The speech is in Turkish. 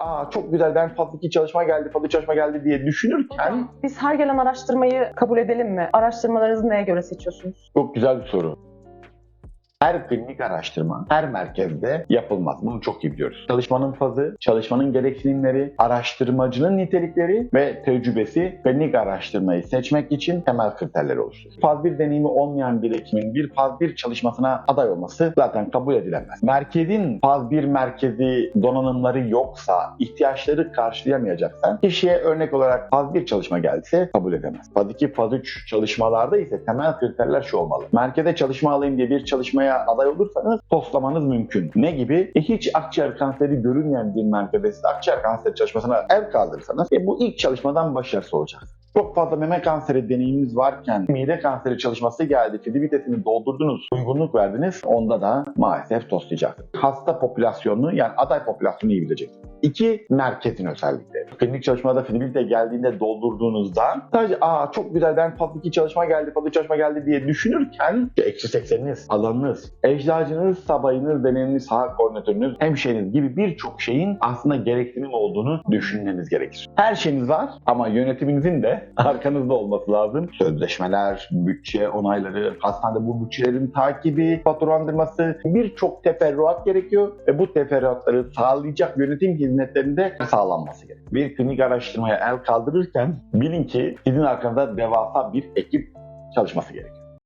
aa çok güzel ben fazla iki çalışma geldi, fazla çalışma geldi diye düşünürken Biz her gelen araştırmayı kabul edelim mi? Araştırmalarınızı neye göre seçiyorsunuz? çok güzel bir soru. Her klinik araştırma her merkezde yapılmaz. Bunu çok iyi biliyoruz. Çalışmanın fazı, çalışmanın gereksinimleri, araştırmacının nitelikleri ve tecrübesi klinik araştırmayı seçmek için temel kriterleri oluşturur. Faz 1 deneyimi olmayan bir hekimin bir faz 1 çalışmasına aday olması zaten kabul edilemez. Merkezin faz 1 merkezi donanımları yoksa, ihtiyaçları karşılayamayacaksa kişiye örnek olarak faz 1 çalışma gelse kabul edemez. Faz 2, faz 3 çalışmalarda ise temel kriterler şu olmalı. Merkeze çalışma alayım diye bir çalışmaya aday olursanız toslamanız mümkün. Ne gibi? E, hiç akciğer kanseri görünmeyen bir merkeze siz akciğer kanseri çalışmasına el kaldırırsanız e, bu ilk çalışmadan başarısız olacak. Çok fazla meme kanseri deneyiminiz varken mide kanseri çalışması geldi, fizibilitesini doldurdunuz, uygunluk verdiniz. Onda da maalesef toslayacaksınız. Hasta popülasyonunu yani aday popülasyonu iyi bileceksiniz. İki, merkezin özellikleri. Klinik çalışmada fizibilite geldiğinde doldurduğunuzda sadece aa çok güzel ben fazla iki çalışma geldi, fazla çalışma geldi diye düşünürken eksi sekseniniz, alanınız, eczacınız, sabayınız, deneyiminiz, sağ koordinatörünüz, hemşehriniz gibi birçok şeyin aslında gereksinim olduğunu düşünmeniz gerekir. Her şeyiniz var ama yönetiminizin de arkanızda olması lazım. Sözleşmeler, bütçe onayları, hastanede bu bütçelerin takibi, faturanlandırması birçok teferruat gerekiyor ve bu teferruatları sağlayacak yönetim hizmetlerinde sağlanması gerekiyor. Bir klinik araştırmaya el kaldırırken bilin ki sizin arkanızda devasa bir ekip çalışması gerekiyor.